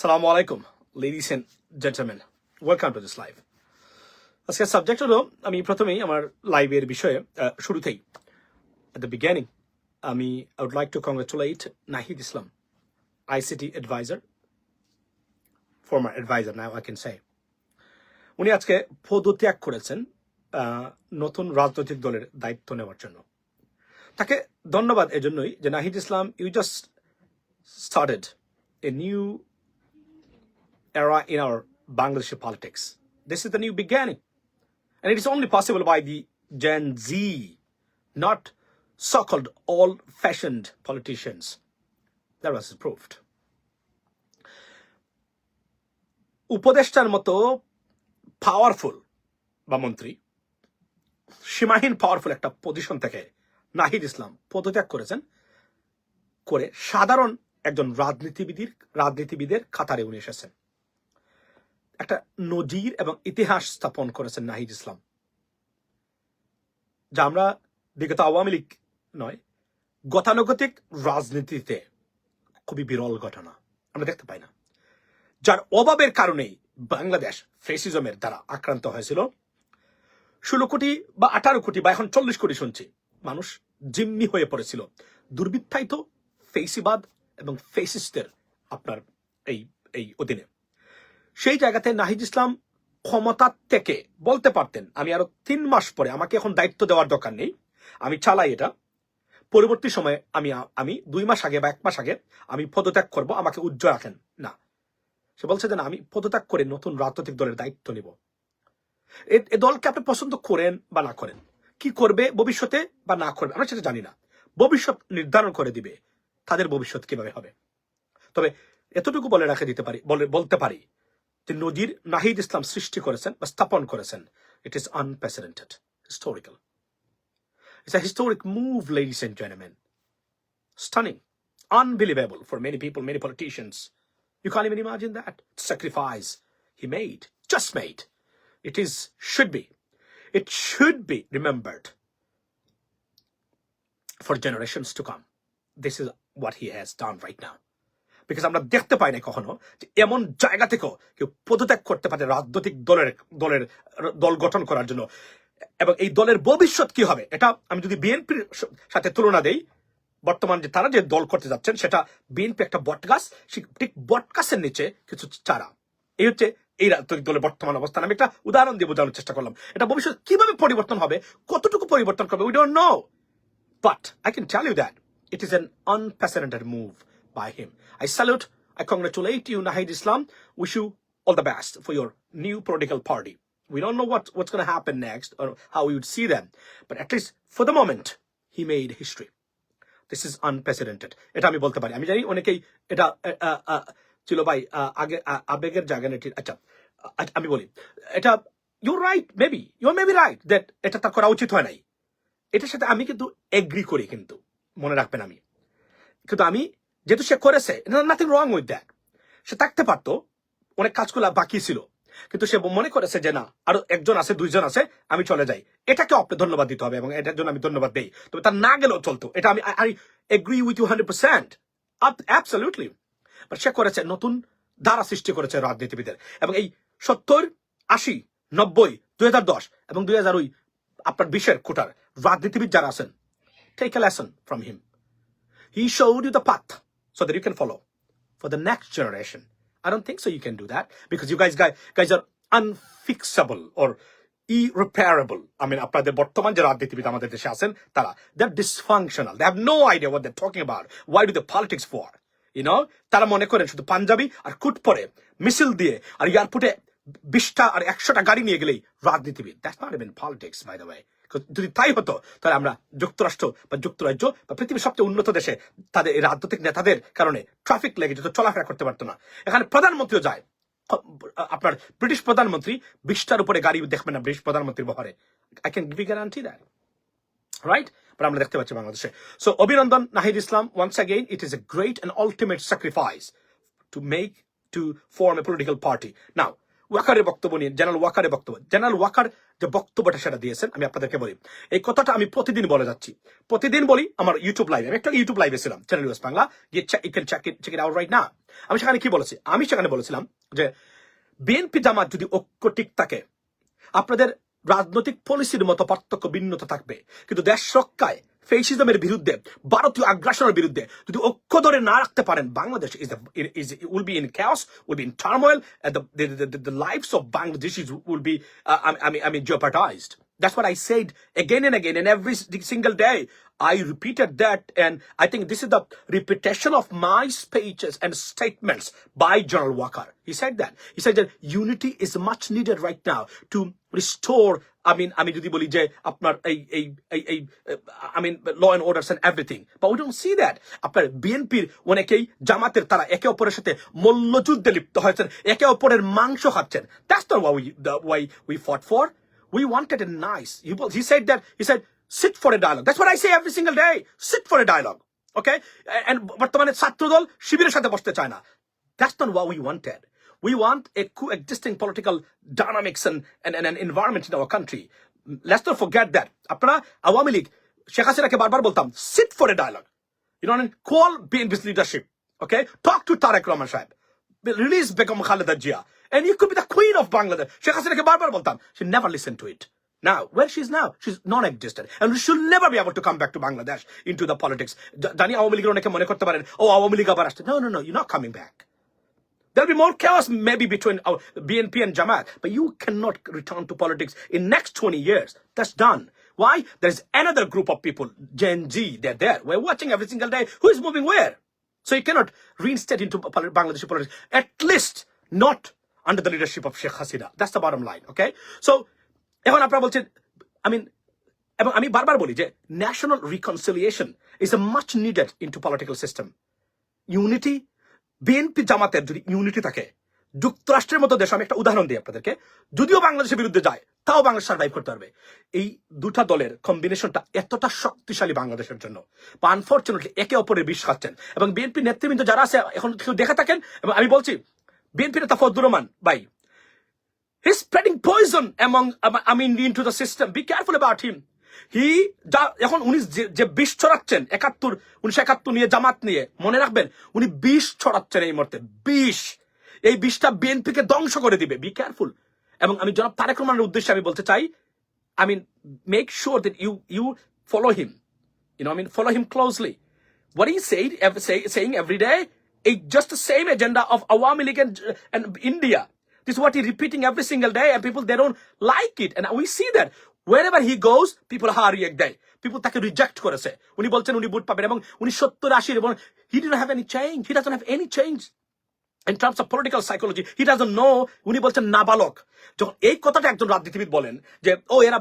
সালামু আলাইকুম ladies and gentleman welcome to this live আজকের সাবজেক্ট হলো, আমি প্রথমেই আমার লাইভের বিষয়ে শুরুতেই the beginning, আমি, I would like to congratulate Nahid Islam ICT advisor, former advisor now, I can say. উনি আজকে পদত্যাগ করেছেন নতুন রাজনৈতিক দলের দায়িত্ব নেওয়ার জন্য। তাকে ধন্যবাদ এজন্যই যে Nahid Islam you just started a new era in our Bangladeshi politics. This is the new beginning. And it is only possible by the Gen Z, not so called old fashioned politicians. That was proved. উপদেষ্টার মতো powerful বা মন্ত্রী সীমাহীন powerful একটা position থেকে নাহিদ ইসলাম পদত্যাগ করেছেন করে সাধারণ একজন রাজনীতিবিদের রাজনীতিবিদের খাতারে উনি এসেছেন একটা নজির এবং ইতিহাস স্থাপন করেছেন নাহিদ ইসলাম। যা আমরা বিগত আওয়ামী লীগ নয়, গতানুগতিক রাজনীতিতে খুবই বিরল ঘটনা। আমরা দেখতে পাই না। যার অভাবের কারণেই বাংলাদেশ ফেসিজমের দ্বারা আক্রান্ত হয়েছিল। ষোলো কোটি বা আঠারো কোটি বা এখন চল্লিশ কোটি শুনছি, মানুষ জিম্মি হয়ে পড়েছিল। দুর্বৃত্তায়িত ফেসিবাদ এবং ফেসিস্টের আপনার এই এই অধীনে। সেই জায়গাতে নাহিদ ইসলাম ক্ষমতার থেকে বলতে পারতেন, আমি আরও তিন মাস পরে, আমাকে এখন দায়িত্ব দেওয়ার দরকার নেই, আমি চালাই এটা। পরবর্তী সময়ে আমি আমি দুই মাস আগে বা এক মাস আগে আমি পদত্যাগ করব, আমাকে উজ্জ্বল রাখেন। না। সে বলছে যে, না, আমি পদত্যাগ করে নতুন রাজনৈতিক দলের দায়িত্ব নিব। এ দলকে আপনি পছন্দ করেন বা না করেন? কি করবে ভবিষ্যতে বা না করবে? আমরা সেটা জানি না। ভবিষ্যৎ নির্ধারণ করে দিবে, তাদের ভবিষ্যৎ কীভাবে হবে। তবে এতটুকু বলে রাখে দিতে পারি, বলে, বলতে পারি যে নজির নাহিদ ইসলাম সৃষ্টি করেছেন বা স্থাপন করেছেন it is unprecedented historical it's a historic move ladies and gentleman stunning, unbelievable for many people, many politicians. You can't even imagine that sacrifice he made, just made. It is should be, it should be remembered for generations to come. This is what he has done right now. Because আমরা দেখতে পাই না কখনো যে এমন জায়গা থেকেও কেউ পদত্যাগ করতে পারে রাজনৈতিক দলের দলের, দল গঠন করার জন্য। এবং এই দলের ভবিষ্যৎ কি হবে, এটা আমি যদি বিএনপির সাথে তুলনা দেই, বর্তমান যে তারা যে দল করতে যাচ্ছেন, সেটা বিএনপি একটা বটগাছ ঠিক বটগাছের নিচে কিছু চারা। এই হচ্ছে এই রাজনৈতিক দলের বর্তমান অবস্থান। আমি একটা উদাহরণ দিয়ে বোঝানোর চেষ্টা করলাম। এটা ভবিষ্যৎ কীভাবে পরিবর্তন হবে, কতটুকু পরিবর্তন করবে we don't know but I can tell you that it is an unprecedented move. By him. I salute, I congratulate you, Nahid Islam. Wish you all the best for your new political party. We don't know what, what's going to happen next or how we would see them. But at least for the moment, he made history. This is unprecedented. এটা আমি বলতে পারি আমি জানি অনেকেই এটা ছিল ভাই আগে আবেগের জায়গা না ঠিক আচ্ছা আমি বলি এটা you right maybe you maybe right that এটা তার করা উচিত হয় নাই এটার সাথে আমি কিন্তু এগ্রি করি কিন্তু মনে রাখবেন আমি কিন্তু আমি যেহেতু সে করেছে নাথিং রং উইথ দ্যাট সে থাকতে পারতো, অনেক কাজগুলো বাকি ছিল। কিন্তু সে মনে করেছে যে না, আরও একজন আছে, দুইজন আছে, আমি চলে যাই। এটাকে আপনি ধন্যবাদ দিতে হবে এবং এটার জন্য আমি ধন্যবাদ দেই। তবে তার না গেলেও চলতো। এটা আমি I agree with you hundred percent absolutely সে করেছে, নতুন ধারা সৃষ্টি করেছে রাজনীতিবিদের। এবং এই সত্তর, আশি, নব্বই, দুই হাজার দশ এবং দুই হাজার ওই আপনার বিশের কোটার রাজনীতিবিদ যারা আছেন, take a lesson from him. He showed you the path so that you can follow for the next generation. I don't think so you can do that because you guys guys, guys are unfixable or irreparable. I mean, আপনাদের বর্তমান যে রাজনীতিবিদ আমাদের দেশে আছেন তারা they're dysfunctional. They have no idea what they're talking about. Why do they politics for? You know? তারা মনে করেন শুধু পাঞ্জাবি আর কুট পরে মিছিল দিয়ে আর এয়ারপোর্টে বিশটা আর একশোটা গাড়ি নিয়ে গেলেই রাজনীতিবিদ that's not even politics by the way যদি তাই হতো, তাহলে আমরা যুক্তরাষ্ট্র বা যুক্তরাজ্য বা পৃথিবীর সবচেয়ে উন্নত দেশে তাদের, এই রাজনৈতিক নেতাদের কারণে ট্রাফিক লেগে যেত, চলাফেরা করতে পারতো না। এখানে প্রধানমন্ত্রীও যায়। আপনার ব্রিটিশ প্রধানমন্ত্রী বিশটার উপরে গাড়ি দেখবেন না ব্রিটিশ প্রধানমন্ত্রীর বহরে। I can give guarantee that right? But আমরা দেখতে পাচ্ছি বাংলাদেশে। So, অভিনন্দন, Nahid Islam, once again, it is a great and ultimate sacrifice to make, to form a political party Now ওয়াকারের বক্তব্য নিয়ে, জেনারেল ওয়াকারের বক্তব্য। জেনারেল ওয়াকার যে বক্তব্যটা সেটা দিয়েছেন, আমি আপনাদেরকে বলি। এই কথাটা আমি প্রতিদিন বলে যাচ্ছি। প্রতিদিন বলি আমার ইউটিউব লাইভে আমি একটা ইউটিউব লাইভে ছিলাম চ্যানেল ওয়েস্ট বাংলা গিয়ে you can check it check it out right না আমি সেখানে কি বলেছি? আমি সেখানে বলেছিলাম যে বিএনপি জামাত যদি ঐক্য ঠিক থাকে, আপনাদের রাজনৈতিক পলিসির মতো পার্থক্য, ভিন্নতা থাকবে। কিন্তু দেশ রক্ষায় ফেসিজমের বিরুদ্ধে ভারতীয় আগ্রাসনের বিরুদ্ধে যদি ঐক্য ধরে না রাখতে পারেন Bangladesh is is will be in chaos will be in turmoil the the the, the, the lives of Bangladeshis will be uh, I, I mean I mean jeopardized that's what I said again and again and every single day I repeated that and I think this is the repetition of my speeches and statements by General Walker he said that he said that unity is much needed right now to restore I আমি যদি বলি যে আপনার এই এই এই এই I mean law and orders and everything but we don't see আপনার বিএনপির অনেকেই জামাতের তারা একে অপরের সাথে মল্লযুদ্ধে লিপ্ত হয়েছেন একে অপরের মাংস খাচ্ছেন why we the, why we fought for we wanted a nice he, was- he said that he said sit for a dialogue that's what I say every single day sit for a dialogue okay and বর্তমানে ছাত্রদল শিবিরের সাথে বসতে চায় না that's not what we wanted. We want a coexisting political dynamics and, and, and an environment in our country. Let's not forget that. আপনারা আওয়ামী লীগ শেখ হাসিনাকে বারবার বলতাম sit for a dialogue. You know, and call BNP's leadership. Okay? Talk to Tarek Rahman Saib. Release Begum Khaleda Jia. And you could be the queen of Bangladesh. Sheikh Hasina barbar boltam. She never listened to it. Now, where she's now, she's non-existent. And she'll never be able to come back to Bangladesh into the politics. জানি আওয়ামী লীগের অনেকে মনে করতে পারেন ও আওয়ামী লীগ আবার আসছে No, no, no, you're not coming back. There'll be more chaos maybe between our BNP and Jamaat, but you cannot return to politics in next 20 years. That's done. Why? There's another group of people, Gen Z, they're there. We're watching every single day. Who is moving where? So you cannot reinstate into pol- Bangladeshi politics, at least not under the leadership of Sheikh Hasina. That's the bottom line, okay? So, এখন আপনারা বলছেন I mean, এবং আমি বারবার বলি যে national reconciliation is a much needed into political system unity BNP জামাতের যদি ইউনিটি থাকে যুক্তরাষ্ট্রের মতো দেশ আমি একটা উদাহরণ দিই আপনাদেরকে যদিও বাংলাদেশের বিরুদ্ধে যায় তাও বাংলাদেশ সার্ভাইভ করতে পারবে। এই দুটা দলের কম্বিনেশনটা এতটা শক্তিশালী বাংলাদেশের জন্য। আনফর্চুনেটলি একে অপরের বিষ খাচ্ছেন। এবং বিএনপি নেতৃবৃন্দ যারা আছে এখন কেউ দেখে থাকেন এবং আমি বলছি বিএনপি নেতা ফজলুর রহমান ভাই He's spreading poison among, um, I mean, into the system. Be careful about He, যা- এখন উনি যে- বিষ ছড়াচ্ছেন একাত্তর উনিশশো একাত্তর নিয়ে জামাত নিয়ে মনে রাখবেন উনি বিষ ছড়াচ্ছেন এই মুহূর্তে বিষ এই বিষটা বিএনপি ধ্বংস করে দিবে বি কেয়ারফুল এবং আমি জনাব তারেক রহমানের উদ্দেশ্যে আমি বলতে চাই mean, make sure that you you follow him. You know, what I mean, follow him closely. What he said, saying every day, is just the same agenda of Awami League and, and India. This is what he's repeating every single day, and people they don't like it, and we wherever he goes, people হারি এক দেয় people তাকে reject করেছে। উনি বলছেন উনি vote পাবেন এবং উনি সত্তর আশির এবং he didn't have any change he doesn't have any change. In terms of political psychology he doesn't know উনি বলছেন নাবালক। যখন এই কথাটা একজন রাজনীতিবিদ বলেন যে ও এরা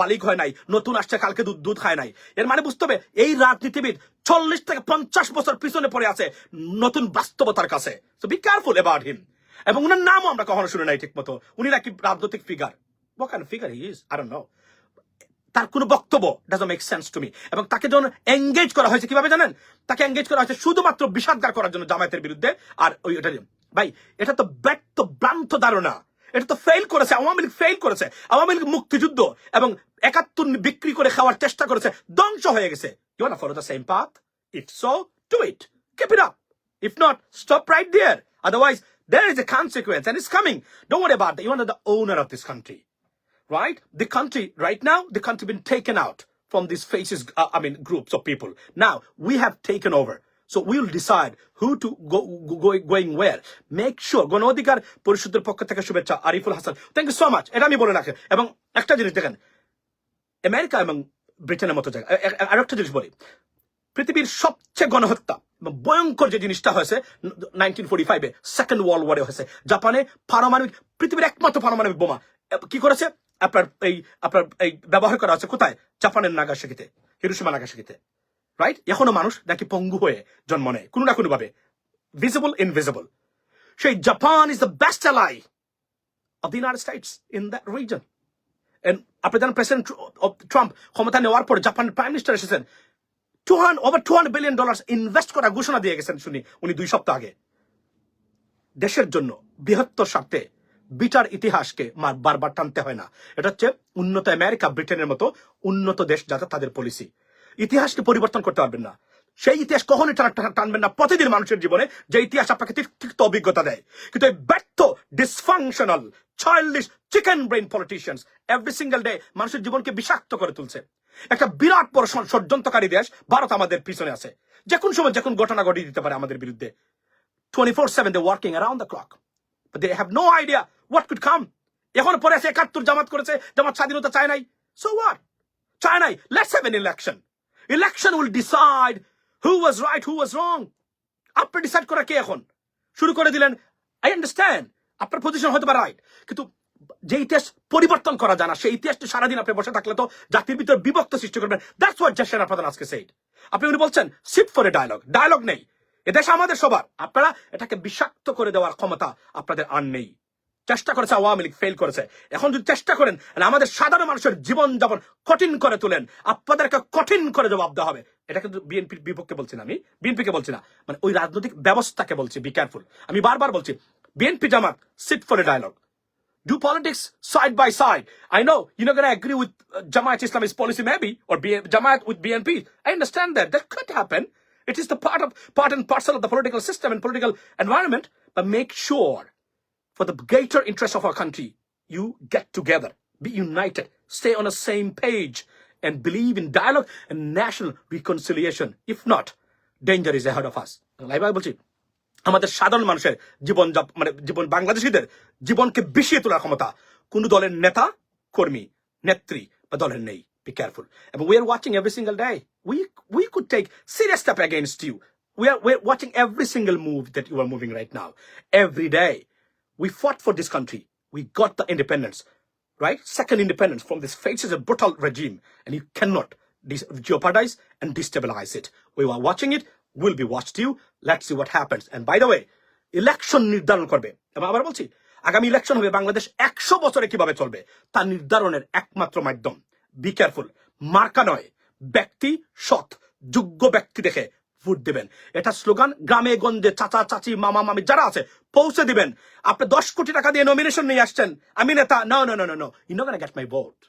বালিক হয় নাই নতুন আসছে কালকে দুধ দুধ খায় নাই। এর মানে বুঝতে হবে এই রাজনীতিবিদ চল্লিশ থেকে পঞ্চাশ বছর পিছনে পড়ে আছে নতুন বাস্তবতার কাছে। তো বি কেয়ারফুল অ্যাবাউট হিম এবং উনার নামও আমরা কখনো শুনে নাই ঠিক মতো উনি নাকি রাজনৈতিক figure what kind of figure he is? I don't know. তার কোনো বক্তব্য doesn't make sense to me এবং তাকে যখন এঙ্গেজ করা হয়েছে কীভাবে জানেন? তাকে এঙ্গেজ করা হয়েছে শুধুমাত্র বিষাদগার করার জন্য জামায়াতের বিরুদ্ধে। আর ওই ওটা ভাই এটা তো ব্যর্থ ভ্রান্ত ধারণা। এটা তো ফেল করেছে আওয়ামী লীগ ফেল করেছে। আওয়ামী লীগ মুক্তিযুদ্ধ এবং একাত্তর বিক্রি করে খাওয়ার চেষ্টা করেছে ধ্বংস হয়ে গেছে। You want follow the same path if so do it keep it up not, stop right there. Otherwise, there is a consequence and it's coming. Don't worry about that. You are the owner of this country. Right? The country, right now, the country been taken out from these faces, uh, I mean, groups of people. Now, we have taken over. Decide who to go, go go- going where. Make sure, গণঅধিকার পরিষদের পক্ষ থেকে শুভেচ্ছা Ariful Hasan thank you so much এটা আমি বলে রাখি এবং একটা জিনিস দেখেন আমেরিকা এবং ব্রিটেনের মতো জায়গা। আর একটা জিনিস বলি। পৃথিবীর সবচেয়ে গণহত্যা ভয়ঙ্কর যে জিনিসটা হয়েছে নাইনটিন ফোর্টি ফাইভে সেকেন্ড ওয়ার্ল্ড ওয়ারে হয়েছে। জাপানে পারমাণবিক পৃথিবীর একমাত্র পারমাণবিক বোমা। কি করেছে? আপনার এই আপনার এই ব্যবহার করা হচ্ছে কোথায়? জাপানের নাগাসাকিতে হিরোসীমা নাগাসাকিতে রাইট এখনও মানুষ নাকি পঙ্গু হয়ে জন্ম নেয়, কোনো না কোনো ভাবে ভিজিবল ইনভিজিবল সেই Japan is the best ally of the United States in that reason আপনি জানেন প্রেসিডেন্ট ট্রাম্প ক্ষমতা নেওয়ার পর জাপানের প্রাইম মিনিস্টার এসেছেন। Two hundred over two hundred billion dollar invest করার ঘোষণা দিয়ে গেছেন শুনি, উনি দুই সপ্তাহ আগে। দেশের জন্য বৃহত্তর স্বার্থে বিটার ইতিহাসকে বারবার টানতে হয় না। এটা হচ্ছে উন্নত আমেরিকা, ব্রিটেনের মতো উন্নত দেশ যাতে তাদের পলিসি ইতিহাসকে পরিবর্তন করতে পারবেন না। সেই ইতিহাস কখনোই টানা- টানা- টানবেন না প্রতিদিন মানুষের জীবনে, যে ইতিহাস আপনাকে তিক্ত অভিজ্ঞতা দেয়। কিন্তু এই ব্যর্থ dysfunctional childish chicken brain politicians every single day মানুষের জীবনকে বিষাক্ত করে তুলছে। একটা বিরাট বড় ষড়যন্ত্রকারী দেশ ভারত আমাদের পিছনে আছে। যে কোন সময় যে কোন ঘটনা ঘটিয়ে দিতে পারে আমাদের বিরুদ্ধে। 24-7 they're working around the clock. But they have no idea what could come. এখন পরে আছে একাত্তর জামাত করেছে, জামাত স্বাধীনতা চায় নাই। সো হোয়াট চায় নাই। Let's have an election election will decide who was right who was wrong আপনি ডিসাইড করা কে এখন? শুরু করে দিলেন। আই আন্ডারস্ট্যান্ড আপনার পজিশন হতে পারে রাইট কিন্তু যে ইতিহাস পরিবর্তন করা জানা সেই ইতিহাসটা সারাদিন আপনি বসে থাকলে তো জাতির ভিতরে বিভক্ত সৃষ্টি করবেন। দ্যাটস হোয়াট জাস্ট সেনা প্রধান আজকে সেইড আপনি উনি বলছেন sit for a dialogue dialogue নেই। এদেশ আমাদের সবার। আপনারা এটাকে বিষাক্ত করে দেওয়ার ক্ষমতা আপনাদের আর নেই। চেষ্টা করেছে আওয়ামী লীগ ফেল করেছে এখন যদি চেষ্টা করেন আমাদের সাধারণ মানুষের জীবন যাপন কঠিন করে তোলেন আপনাদেরকে কঠিন করে জবাব দেওয়া হবে এটা কিন্তু বিএনপির বিপক্ষে বলছি না আমি বিএনপিকে বলছি না মানে ওই রাজনৈতিক ব্যবস্থাকে বলছি বি কেয়ারফুল আমি বারবার বলছি BNP Jamaat sit for a dialogue do politics side by side. I know you're not going to agree with uh, Jamaat Islamist policy, maybe, or B- Jamaat with BNP. I understand that. That could happen. It is the part of part and parcel of the political system and political environment. But make sure, for the greater interest of our country, you get together, be united, stay on the same page, and believe in dialogue and national reconciliation. If not, danger is ahead of us. লাইভাবে বলছি আমাদের সাধারণ মানুষের জীবন যাপ- মানে জীবন বাংলাদেশিদের জীবনকে বিষিয়ে তোলার ক্ষমতা কোন দলের নেতা কর্মী নেত্রী বা দলের নেই। বি কেয়ারফুল এবং we are watching every single day we we could take serious step against you we are we are watching every single move that you are moving right now every day we fought for this country. We got the independence, right? Second independence from this faces a brutal regime, and you cannot jeopardize and destabilize it. We were watching it. Will be watched you. Let's see what happens. And by the way, election নির্ধারণ করবে এবং আবার বলছি আগামী election হবে বাংলাদেশ একশো বছরে কীভাবে চলবে তা নির্ধারণের একমাত্র মাধ্যম বি কেয়ারফুল মার্কা নয় ব্যক্তি সৎ যোগ্য ব্যক্তি দেখে ভোট দিবেন। এটা স্লোগান, গ্রামে, গঞ্জে, চাচা, চাচি, মামা, মামি, যারা আছে, পৌঁছে দিবেন। আপনি দশ কোটি টাকা দিয়ে নমিনেশন নিয়ে আসছেন, আমি নেতা no no no no no you know get my vote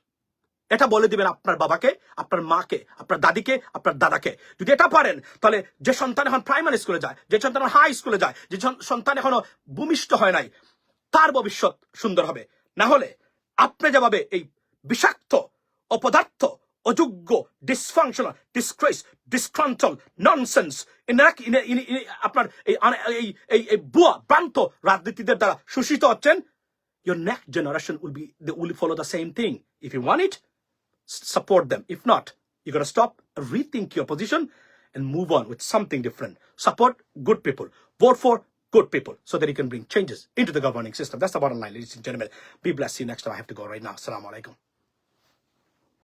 এটা বলে দিবেন আপনার বাবাকে, আপনার মাকে, আপনার দাদিকে, আপনার দাদাকে। যদি এটা পারেন, তাহলে যে সন্তান এখন প্রাইমারি স্কুলে যায়, যে সন্তান হাই স্কুলে যায়, যে সন- সন্তান এখনও ভূমিষ্ঠ হয় নাই, তার ভবিষ্যৎ সুন্দর হবে। না হলে আপনি যেভাবে এই বিষাক্ত, অপদার্থ অযোগ্য ডিসফাংশনাল ডিসক্রেস ডিসক্রান্টল ননসেন্স আপনার এই আনে- এই এই এই বুয়া ভ্রান্ত রাজনীতিদের দ্বারা শোষিত হচ্ছেন your next generation will be they will follow the same thing. If you want it, s- support them. If not, you got to stop, rethink your position, and move on with something different. Support good people. Vote for good people so that you can bring changes into the governing system. That's the bottom line, ladies and gentlemen. Be blessed. See you next time. I have to go right now. Assalamu alaikum.